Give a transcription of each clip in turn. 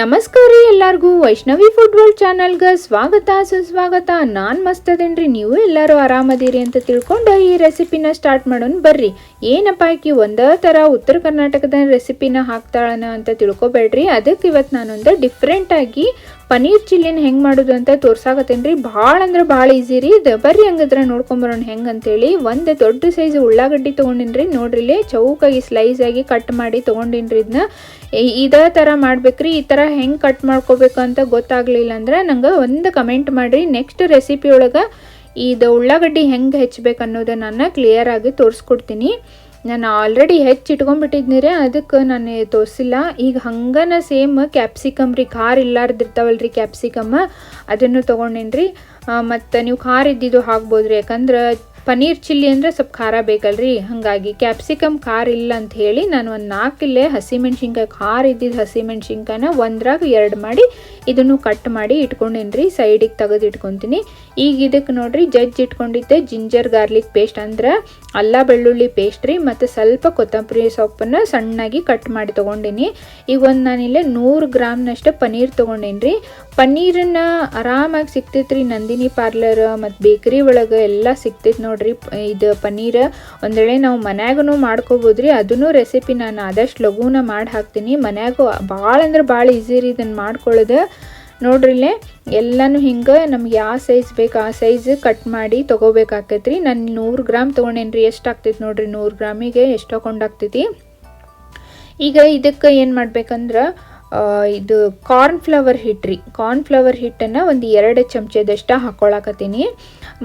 ನಮಸ್ಕಾರ ರೀ ಎಲ್ಲರಿಗೂ ವೈಷ್ಣವಿ ವರ್ಲ್ಡ್ ಚಾನಲ್ಗೆ ಸ್ವಾಗತ, ಸುಸ್ವಾಗತ. ನಾನು ಮಸ್ತ್ ಅದೇನ್ರಿ ನೀವು ಎಲ್ಲರೂ ಆರಾಮದಿರಿ ಅಂತ ತಿಳ್ಕೊಂಡು ಈ ರೆಸಿಪಿನ ಸ್ಟಾರ್ಟ್ ಮಾಡೋಣ ಬರ್ರಿ. ಏನಪ್ಪ ಆಕಿ ಒಂದೇ ಥರ ಉತ್ತರ ಕರ್ನಾಟಕದ ರೆಸಿಪಿನ ಹಾಕ್ತಾಳನ ಅಂತ ತಿಳ್ಕೊಬೇಡ್ರಿ. ಅದಕ್ಕೆ ಇವತ್ತು ನಾನೊಂದು ಡಿಫ್ರೆಂಟಾಗಿ ಪನೀರ್ ಚಿಲ್ಲಿನ ಹೆಂಗೆ ಮಾಡೋದು ಅಂತ ತೋರ್ಸಾಕತ್ತೇನ್ರಿ. ಭಾಳ ಅಂದ್ರೆ ಭಾಳ ಈಸಿ ರೀ. ಇದು ಬರ್ರಿ ಹಂಗದ್ರ ನೋಡ್ಕೊಂಬರೋಣ ಹೆಂಗೆ ಅಂತೇಳಿ. ಒಂದು ದೊಡ್ಡ ಸೈಜ್ ಉಳ್ಳಾಗಡ್ಡಿ ತೊಗೊಂಡಿನ್ರಿ. ನೋಡ್ರಿಲಿ ಚೌಕಾಗಿ ಸ್ಲೈಸ್ ಆಗಿ ಕಟ್ ಮಾಡಿ ತೊಗೊಂಡಿನ್ರಿ ಇದನ್ನ ಇದೇ ಥರ ಮಾಡ್ಬೇಕ್ರಿ. ಈ ಥರ ಹೆಂಗೆ ಕಟ್ ಮಾಡ್ಕೋಬೇಕು ಅಂತ ಗೊತ್ತಾಗ್ಲಿಲ್ಲ ಅಂದ್ರೆ ನಂಗೆ ಒಂದು ಕಮೆಂಟ್ ಮಾಡಿರಿ. ನೆಕ್ಸ್ಟ್ ರೆಸಿಪಿ ಒಳಗೆ ಇದು ಉಳ್ಳಾಗಡ್ಡಿ ಹೆಂಗೆ ಹೆಚ್ಚಬೇಕು ಅನ್ನೋದನ್ನ ನಾನು ಕ್ಲಿಯರ್ ಆಗಿ ತೋರಿಸ್ಕೊಡ್ತೀನಿ. ನಾನು ಆಲ್ರೆಡಿ ಹೆಚ್ಚು ಇಟ್ಕೊಂಡ್ಬಿಟ್ಟಿದ್ನಿ ರೀ ಅದಕ್ಕೆ ನಾನು ತೋರಿಸಿಲ್ಲ. ಈಗ ಹಂಗನ ಸೇಮ್ ಕ್ಯಾಪ್ಸಿಕಮ್ ರೀ ಖಾರ ಇಲ್ಲಾರ್ದಿರ್ತಾವಲ್ರಿ ಕ್ಯಾಪ್ಸಿಕಮ್ ಅದನ್ನು ತೊಗೊಂಡೇನಿ ರೀ ಮತ್ತು ನೀವು ಖಾರ ಇದ್ದಿದ್ದು ಹಾಕ್ಬೋದು ರೀ ಯಾಕಂದ್ರೆ ಪನೀರ್ ಚಿಲ್ಲಿ ಅಂದರೆ ಸ್ವಲ್ಪ ಖಾರ ಬೇಕಲ್ರಿ. ಹಾಗಾಗಿ ಕ್ಯಾಪ್ಸಿಕಮ್ ಖಾರ ಇಲ್ಲ ಅಂತ ಹೇಳಿ ನಾನು ಒಂದು ನಾಲ್ಕಿಲ್ಲೇ ಹಸಿಮೆಣ್ಸಿನ್ಕಾಯಿ, ಖಾರ ಇದ್ದಿದ್ದು ಹಸಿಮೆಣ್ಸಿನ್ಕಾಯಿನ ಒಂದ್ರಾಗ ಎರಡು ಮಾಡಿ ಇದನ್ನು ಕಟ್ ಮಾಡಿ ಇಟ್ಕೊಂಡೇನಿ ರೀ ಸೈಡಿಗೆ ತೆಗೆದು ಇಟ್ಕೊತೀನಿ. ಈಗ ಇದಕ್ಕೆ ನೋಡಿರಿ, ಜಜ್ಜಿ ಇಟ್ಕೊಂಡಿದ್ದೆ ಜಿಂಜರ್ ಗಾರ್ಲಿಕ್ ಪೇಸ್ಟ್ ಅಂದ್ರೆ ಅಲ್ಲ ಬೆಳ್ಳುಳ್ಳಿ ಪೇಸ್ಟ್ ರೀ, ಮತ್ತು ಸ್ವಲ್ಪ ಕೊತ್ತಂಬರಿ ಸೊಪ್ಪನ್ನು ಸಣ್ಣಾಗಿ ಕಟ್ ಮಾಡಿ ತೊಗೊಂಡಿನಿ. ಈಗ ಒಂದು ನಾನಿಲ್ಲೇ ನೂರು ಗ್ರಾಮ್ನಷ್ಟು ಪನೀರ್ ತೊಗೊಂಡೇನಿ ರೀ ಪನ್ನೀರನ್ನ ಆರಾಮಾಗಿ ಸಿಗ್ತೈತೆ ನಂದಿನಿ ಪಾರ್ಲರ್ ಮತ್ತು ಬೇಕರಿ ಒಳಗೆ ಎಲ್ಲ ಸಿಗ್ತೈತೆ ನೋಡ್ರಿ. ಇದು ಪನ್ನೀರ್ ಒಂದು ವೇಳೆ ನಾವು ಮನ್ಯಾಗೂ ಮಾಡ್ಕೋಬೋದು ರೀ ಅದನ್ನು ರೆಸಿಪಿ ನಾನು ಆದಷ್ಟು ಲಘುನ ಮಾಡಿ ಹಾಕ್ತೀನಿ. ಮನ್ಯಾಗೂ ಭಾಳ ಅಂದ್ರೆ ಭಾಳ ಈಸಿ ರೀ ಇದನ್ನು ಮಾಡ್ಕೊಳ್ಳೋದು ನೋಡ್ರಿಲ್ಲೇ ಎಲ್ಲಾನು ಹಿಂಗೆ ನಮ್ಗೆ ಯಾವ ಸೈಜ್ ಬೇಕು ಆ ಸೈಜ್ ಕಟ್ ಮಾಡಿ ತೊಗೋಬೇಕಾಕೈತೆ ನಾನು ನೂರು ಗ್ರಾಮ್ ತೊಗೊಂಡೇನ್ರಿ, ಎಷ್ಟು ಆಗ್ತೈತೆ ನೋಡ್ರಿ. ನೂರು ಗ್ರಾಮಿಗೆ ಎಷ್ಟು ಹಾಕೊಂಡಾಗ್ತೈತಿ ಈಗ ಇದಕ್ಕೆ ಏನು ಮಾಡ್ಬೇಕಂದ್ರೆ ಇದು ಕಾರ್ನ್ ಫ್ಲವರ್ ಹಿಟ್ಟು ರೀ. ಕಾರ್ನ್ ಫ್ಲವರ್ ಹಿಟ್ಟನ್ನು ಒಂದು ಎರಡು ಚಮಚದಷ್ಟು ಹಾಕ್ಕೊಳಕತ್ತೀನಿ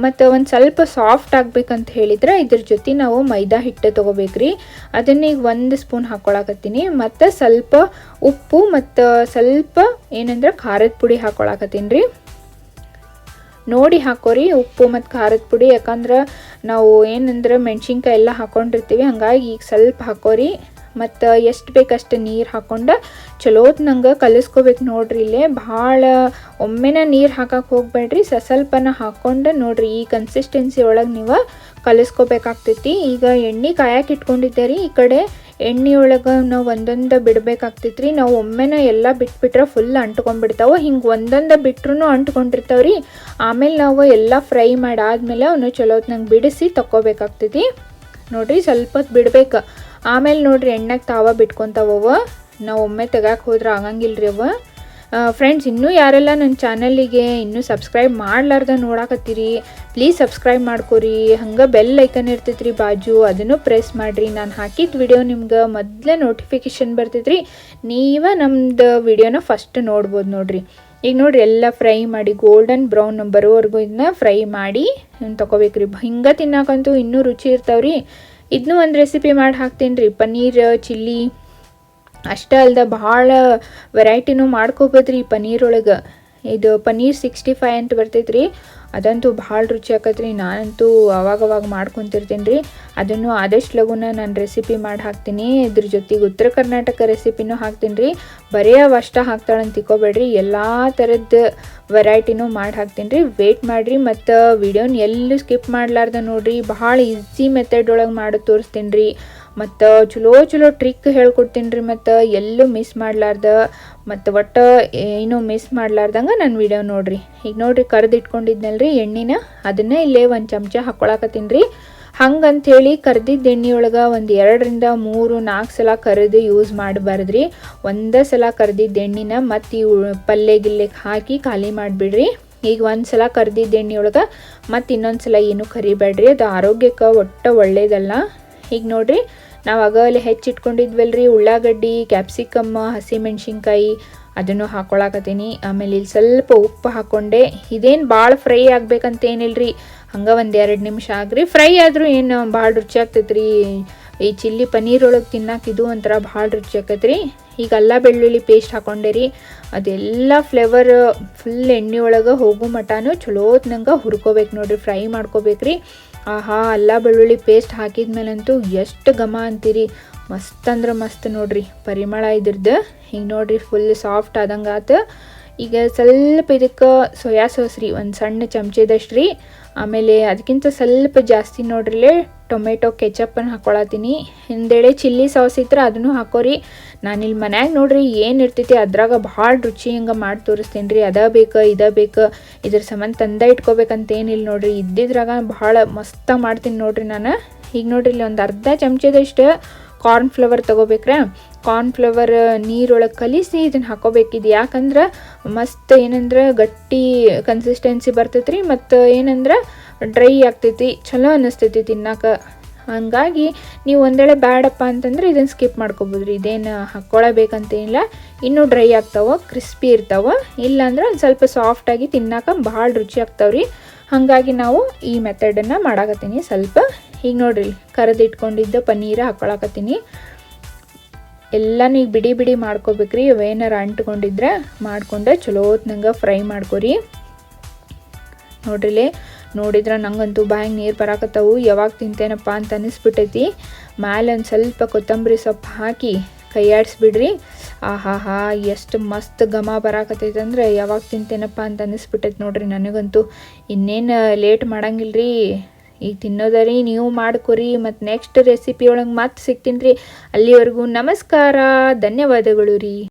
ಮತ್ತು ಒಂದು ಸ್ವಲ್ಪ ಸಾಫ್ಟ್ ಆಗಬೇಕಂತ ಹೇಳಿದ್ರೆ ಇದ್ರ ಜೊತೆ ನಾವು ಮೈದಾ ಹಿಟ್ಟು ತೊಗೋಬೇಕ್ರಿ ಅದನ್ನ ಈಗ ಒಂದು ಸ್ಪೂನ್ ಹಾಕ್ಕೊಳಕತ್ತೀನಿ ಮತ್ತು ಸ್ವಲ್ಪ ಉಪ್ಪು ಮತ್ತು ಸ್ವಲ್ಪ ಏನಂದ್ರೆ ಖಾರದ ಪುಡಿ ಹಾಕ್ಕೊಳಕತ್ತೀನಿ ರೀ. ನೋಡಿ ಹಾಕೋರಿ ಉಪ್ಪು ಮತ್ತು ಖಾರದ ಪುಡಿ. ಯಾಕಂದ್ರೆ ನಾವು ಏನಂದ್ರೆ ಮೆಣಸಿನ್ಕಾಯಿ ಎಲ್ಲ ಹಾಕೊಂಡಿರ್ತೀವಿ. ಹಂಗಾಗಿ ಈಗ ಸ್ವಲ್ಪ ಹಾಕೋರಿ ಮತ್ತು ಎಷ್ಟು ಬೇಕಷ್ಟು ನೀರು ಹಾಕ್ಕೊಂಡು ಚಲೋತ್ ನಂಗೆ ಕಲಿಸ್ಕೋಬೇಕು ನೋಡ್ರಿ ಇಲ್ಲೇ. ಭಾಳ ಒಮ್ಮೆನ ನೀರು ಹಾಕಕ್ಕೆ ಹೋಗ್ಬೇಡ್ರಿ ಸ ಸ್ವಲ್ಪನ ಹಾಕ್ಕೊಂಡು ನೋಡ್ರಿ ಈ ಕನ್ಸಿಸ್ಟೆನ್ಸಿ ಒಳಗೆ ನೀವು ಕಲಿಸ್ಕೋಬೇಕಾಗ್ತೈತಿ. ಈಗ ಎಣ್ಣೆ ಕಾಯಕ್ಕೆ ಇಟ್ಕೊಂಡಿದ್ದೆ ರೀ, ಈ ಕಡೆ ಎಣ್ಣೆ ಒಳಗೆ ನಾವು ಒಂದೊಂದು ಬಿಡಬೇಕಾಗ್ತೈತಿ ರೀ ನಾವು ಒಮ್ಮೆನ ಎಲ್ಲ ಬಿಟ್ಬಿಟ್ರೆ ಫುಲ್ ಅಂಟ್ಕೊಂಡ್ಬಿಡ್ತಾವೆ. ಹಿಂಗೆ ಒಂದೊಂದು ಬಿಟ್ರೂ ಅಂಟ್ಕೊಂಡಿರ್ತಾವೆ ರೀ. ಆಮೇಲೆ ನಾವು ಎಲ್ಲ ಫ್ರೈ ಮಾಡಾದ್ಮೇಲೆ ಅವನು ಚಲೋತ್ನಂಗೆ ಬಿಡಿಸಿ ತಕ್ಕೋಬೇಕಾಗ್ತೈತಿ. ನೋಡ್ರಿ ಸ್ವಲ್ಪ ಹೊತ್ತು ಬಿಡ್ಬೇಕು. ಆಮೇಲೆ ನೋಡ್ರಿ ಎಣ್ಣೆಗೆ ತಾವ ಬಿಟ್ಕೊತಾವವ ನಾವು ಒಮ್ಮೆ ತೆಗಕ್ಕೆ ಹೋದ್ರೆ ಆಗಂಗಿಲ್ರಿ ಅವ ಫ್ರೆಂಡ್ಸ್ ಇನ್ನೂ ಯಾರೆಲ್ಲ ನನ್ನ ಚಾನಲಿಗೆ ಇನ್ನೂ ಸಬ್ಸ್ಕ್ರೈಬ್ ಮಾಡ್ಲಾರ್ದ ನೋಡಾಕತ್ತೀರಿ ಪ್ಲೀಸ್ ಸಬ್ಸ್ಕ್ರೈಬ್ ಮಾಡ್ಕೊರಿ. ಹಂಗೆ ಬೆಲ್ ಐಕನ್ ಇರ್ತೈತ್ರಿ ಬಾಜು, ಅದನ್ನು ಪ್ರೆಸ್ ಮಾಡಿರಿ. ನಾನು ಹಾಕಿದ ವಿಡಿಯೋ ನಿಮ್ಗೆ ಮೊದಲೇ ನೋಟಿಫಿಕೇಶನ್ ಬರ್ತೈತ್ರಿ. ನೀವೇ ನಮ್ದು ವಿಡಿಯೋನ ಫಸ್ಟ್ ನೋಡ್ಬೋದು ನೋಡ್ರಿ. ಈಗ ನೋಡ್ರಿ ಎಲ್ಲ ಫ್ರೈ ಮಾಡಿ ಗೋಲ್ಡನ್ ಬ್ರೌನ್ ಬರೋವರೆಗೂ ಇದನ್ನ ಫ್ರೈ ಮಾಡಿ ತೊಗೋಬೇಕ್ರಿ ಹಿಂಗೆ ತಿನ್ನಕಂತೂ ಇನ್ನೂ ರುಚಿ ಇರ್ತಾವ್ರಿ. ಇದನ್ನೂ ಒಂದು ರೆಸಿಪಿ ಮಾಡಿ ಹಾಕ್ತೀನಿ ರೀ ಪನ್ನೀರ್, ಚಿಲ್ಲಿ, ಅಷ್ಟೇ ಅಲ್ದ ಭಾಳ ವೆರೈಟಿನೂ ಮಾಡ್ಕೋಬೋದು ರೀ ಪನ್ನೀರ್ ಒಳಗೆ ಇದು ಪನ್ನೀರ್ ಸಿಕ್ಸ್ಟಿ ಫೈವ್ ಅಂತ ಬರ್ತೈತೆ ರೀ ಅದಂತೂ ಭಾಳ ರುಚಿ ಆಕತ್ರಿ. ನಾನಂತೂ ಅವಾಗವಾಗ ಮಾಡ್ಕೊತಿರ್ತೀನಿ ರೀ. ಅದನ್ನು ಆದಷ್ಟು ಲಘುನ ನಾನು ರೆಸಿಪಿ ಮಾಡಿ ಹಾಕ್ತೀನಿ. ಇದ್ರ ಜೊತೆಗೆ ಉತ್ತರ ಕರ್ನಾಟಕ ರೆಸಿಪಿನೂ ಹಾಕ್ತೀನಿ ರೀ. ಬರೀ ಅಷ್ಟ ಹಾಕ್ತಾಳಂತ ತಿಕ್ಕೋಬೇಡ್ರಿ ಎಲ್ಲ ಥರದ ವೆರೈಟಿನೂ ಮಾಡಿ ಹಾಕ್ತೀನಿ ರೀ. ವೇಟ್ ಮಾಡಿರಿ ಮತ್ತು ವಿಡಿಯೋನ ಎಲ್ಲೂ ಸ್ಕಿಪ್ ಮಾಡಲಾರ್ದ ನೋಡಿರಿ. ಭಾಳ ಈಸಿ ಮೆಥಡ್ ಒಳಗೆ ಮಾಡಿ ತೋರಿಸ್ತೀನಿ ರೀ. ಮತ್ತು ಚಲೋ ಚಲೋ ಟ್ರಿಕ್ ಹೇಳ್ಕೊಡ್ತೀನಿ ರೀ ಮತ್ತು ಎಲ್ಲೂ ಮಿಸ್ ಮಾಡಲಾರ್ದ, ಮತ್ತು ಒಟ್ಟು ಏನೂ ಮಿಸ್ ಮಾಡ್ಲಾರ್ದಂಗೆ ನನ್ನ ವಿಡಿಯೋ ನೋಡಿರಿ. ಈಗ ನೋಡಿರಿ ಕರೆದು ರೀ ಎಣ್ಣೆನ, ಅದನ್ನು ಇಲ್ಲೇ ಒಂದು ಚಮಚ ಹಾಕ್ಕೊಳಕತ್ತೀನಿ ರೀ ಹಂಗಂಥೇಳಿ ಕರ್ದಿದ್ದ ಎಣ್ಣೆ ಒಳಗೆ ಒಂದು ಎರಡರಿಂದ ಮೂರು, ನಾಲ್ಕು ಸಲ ಕರೆದು ಯೂಸ್ ಮಾಡಬಾರ್ದ್ರಿ. ಒಂದೇ ಸಲ ಕರ್ದಿದ್ದ ಎಣ್ಣೆನ ಮತ್ತು ಈ ಉ- ಪಲ್ಯ ಗಿಲ್ಲೆಗೆ ಹಾಕಿ ಖಾಲಿ ಮಾಡಿಬಿಡ್ರಿ. ಈಗ ಒಂದು ಸಲ ಕರ್ದಿದ್ದ ಎಣ್ಣೆ ಒಳಗೆ ಮತ್ತು ಇನ್ನೊಂದು ಸಲ ಏನು ಕರಿಬೇಡ್ರಿ. ಅದು ಆರೋಗ್ಯಕ್ಕೆ ಒಟ್ಟು ಒಳ್ಳೇದಲ್ಲ. ಈಗ ನೋಡ್ರಿ ನಾವು ಆಗಲೇ ಹೆಚ್ಚಿಟ್ಕೊಂಡಿದ್ವಲ್ರಿ, ಉಳ್ಳಾಗಡ್ಡಿ ಕ್ಯಾಪ್ಸಿಕಮ್ ಹಸಿಮೆಣ್ಸಿನ್ಕಾಯಿ ಅದನ್ನು ಹಾಕ್ಕೊಳಕತ್ತೀನಿ ಆಮೇಲೆ ಇಲ್ಲಿ ಸ್ವಲ್ಪ ಉಪ್ಪು ಹಾಕ್ಕೊಂಡೆ ಇದೇನು ಭಾಳ ಫ್ರೈ ಆಗ್ಬೇಕಂತ ಏನಿಲ್ರಿ ಹಂಗೆ ಒಂದು ಎರಡು ನಿಮಿಷ ಆಗ್ರಿ. ಫ್ರೈ ಆದರೂ ಏನು ಭಾಳ ರುಚಿ ಆಗ್ತೈತ್ರಿ. ಈ ಚಿಲ್ಲಿ ಪನ್ನೀರ್ ಒಳಗೆ ತಿನ್ನಕ್ಕೆ ಇದು ಒಂಥರ ಭಾಳ ರುಚಿ ಆಕೈತೆ ರೀ ಈಗ ಅಲ್ಲ ಬೆಳ್ಳುಳ್ಳಿ ಪೇಸ್ಟ್ ಹಾಕೊಂಡೆ ರೀ. ಅದೆಲ್ಲ ಫ್ಲೇವರ್ ಫುಲ್ ಎಣ್ಣೆ ಒಳಗೆ ಹೋಗೋ ಮಟನೂ ಚಲೋತ್ನಂಗೆ ಹುರ್ಕೋಬೇಕು ನೋಡ್ರಿ ಫ್ರೈ ಮಾಡ್ಕೋಬೇಕ್ರಿ. ಆಹಾ, ಅಲ್ಲ ಬೆಳ್ಳುಳ್ಳಿ ಪೇಸ್ಟ್ ಹಾಕಿದ್ಮೇಲಂತೂ ಎಷ್ಟು ಘಮ ಅಂತೀರಿ. ಮಸ್ತ್ ಅಂದ್ರೆ ಮಸ್ತ್ ನೋಡ್ರಿ. ಪರಿಮಳ ಇದ್ರದ್ದು ಹಿಂಗೆ ನೋಡ್ರಿ ಫುಲ್ ಸಾಫ್ಟ್ ಆದಂಗೆ ಆತು ಈಗ ಸ್ವಲ್ಪ ಇದಕ್ಕೆ ಸೋಯಾ ಸಾಸ್ ರೀ, ಒಂದು ಸಣ್ಣ ಚಮಚದಷ್ಟು ರೀ. ಆಮೇಲೆ ಅದಕ್ಕಿಂತ ಸ್ವಲ್ಪ ಜಾಸ್ತಿ ನೋಡ್ರಿಲೆ ಟೊಮೆಟೊ ಕೆಚಪ್ಪನ್ನು ಹಾಕೊಳತ್ತೀನಿ. ಹಿಂದೆಡೆ ಚಿಲ್ಲಿ ಸಾಸ್ ಇದ್ರೆ ಅದನ್ನು ಹಾಕೋರಿ. ನಾನಿಲ್ಲಿ ಮನ್ಯಾಗ ನೋಡ್ರಿ ಏನು ಇರ್ತೈತಿ, ಅದ್ರಾಗ ಭಾಳ ರುಚಿ ಹಿಂಗೆ ಮಾಡಿ ತೋರಿಸ್ತೀನಿ ರೀ. ಅದ ಬೇಕು, ಇದ ಬೇಕು, ಇದ್ರ ಸಂಬಂಧ ತಂದ ಇಟ್ಕೋಬೇಕಂತ ಏನಿಲ್ಲ ನೋಡ್ರಿ. ಇದ್ದಿದ್ರಾಗ ಭಾಳ ಮಸ್ತಾಗಿ ಮಾಡ್ತೀನಿ ನೋಡ್ರಿ ನಾನು. ಈಗ ನೋಡ್ರಿ ಇಲ್ಲಿ ಒಂದು ಅರ್ಧ ಚಮಚದಷ್ಟು ಕಾರ್ನ್ ಫ್ಲವರ್ ತೊಗೋಬೇಕ್ರೆ? ಕಾರ್ನ್ ಫ್ಲವರ್ ನೀರೊಳಗೆ ಕಲಿಸಿ ಇದನ್ನು ಹಾಕೋಬೇಕಿದು. ಯಾಕಂದ್ರೆ ಮಸ್ತ್ ಏನಂದ್ರೆ ಗಟ್ಟಿ ಕನ್ಸಿಸ್ಟೆನ್ಸಿ ಬರ್ತೈತೆ ರೀ ಮತ್ತು ಏನಂದ್ರೆ ಡ್ರೈ ಆಗ್ತೈತಿ ಚಲೋ ಅನ್ನಿಸ್ತೈತಿ ತಿನ್ನಕ್ಕೆ ಹಂಗಾಗಿ ನೀವು ಒಂದೇಳೆ ಬ್ಯಾಡಪ್ಪ ಅಂತಂದ್ರೆ ಇದನ್ನು ಸ್ಕಿಪ್ ಮಾಡ್ಕೊಬೋದು ರೀ ಇದೇನು ಹಾಕ್ಕೊಳ್ಳಬೇಕಂತೇನಿಲ್ಲ ಇನ್ನೂ ಡ್ರೈ ಆಗ್ತಾವೆ ಕ್ರಿಸ್ಪಿ ಇರ್ತಾವೆ. ಇಲ್ಲಾಂದ್ರೆ ಒಂದು ಸ್ವಲ್ಪ ಸಾಫ್ಟಾಗಿ ತಿನ್ನಾಕ ಭಾಳ ರುಚಿ ಆಗ್ತಾವ್ರಿ. ಹಾಗಾಗಿ ನಾವು ಈ ಮೆಥಡನ್ನು ಮಾಡಾಕತ್ತೀನಿ. ಸ್ವಲ್ಪ ಈಗ ನೋಡ್ರಿ, ಕರೆದಿಟ್ಕೊಂಡಿದ್ದ ಪನ್ನೀರ ಹಾಕೊಳಕತ್ತೀನಿ. ಎಲ್ಲನೂ ಈಗ ಬಿಡಿ ಬಿಡಿ ಮಾಡ್ಕೋಬೇಕ್ರಿ ಅವೇನಾರ ಅಂಟ್ಕೊಂಡಿದ್ರೆ ಮಾಡ್ಕೊಂಡೆ ಚಲೋ ಹೊತ್ನಂಗೆ ಫ್ರೈ ಮಾಡ್ಕೊರಿ. ನೋಡ್ರಿಲೆ, ನೋಡಿದ್ರೆ ನಂಗಂತೂ ಬಾಯಿಗೆ ನೀರು ಬರಾಕತ್ತವು, ಯಾವಾಗ ತಿಂತೇನಪ್ಪ ಅಂತ ಅನ್ನಿಸ್ಬಿಟ್ಟೈತಿ ಮ್ಯಾಲೆ ಒಂದು ಸ್ವಲ್ಪ ಕೊತ್ತಂಬರಿ ಸೊಪ್ಪು ಹಾಕಿ ಕೈಯಾಡಿಸ್ಬಿಡ್ರಿ. ಆಹಾ ಹಾ ಎಷ್ಟು ಮಸ್ತ್ ಘಮ ಬರಾಕತ್ತೈತೆ ಅಂದ್ರೆ ಯಾವಾಗ ತಿಂತೇನಪ್ಪ ಅಂತ ಅನ್ನಿಸ್ಬಿಟ್ಟೈತೆ ನೋಡ್ರಿ ನನಗಂತೂ. ಇನ್ನೇನು ಲೇಟ್ ಮಾಡಂಗಿಲ್ರಿ. ಈಗ ತಿನ್ನೋದರಿ, ನೀವು ಮಾಡ್ಕೊರಿ, ಮತ್ತು ನೆಕ್ಸ್ಟ್ ರೆಸಿಪಿ ಒಳಗೆ ಮತ್ತೆ ಸಿಗ್ತೀನಿ ರೀ. ಅಲ್ಲಿವರೆಗೂ ನಮಸ್ಕಾರ, ಧನ್ಯವಾದಗಳು ರೀ.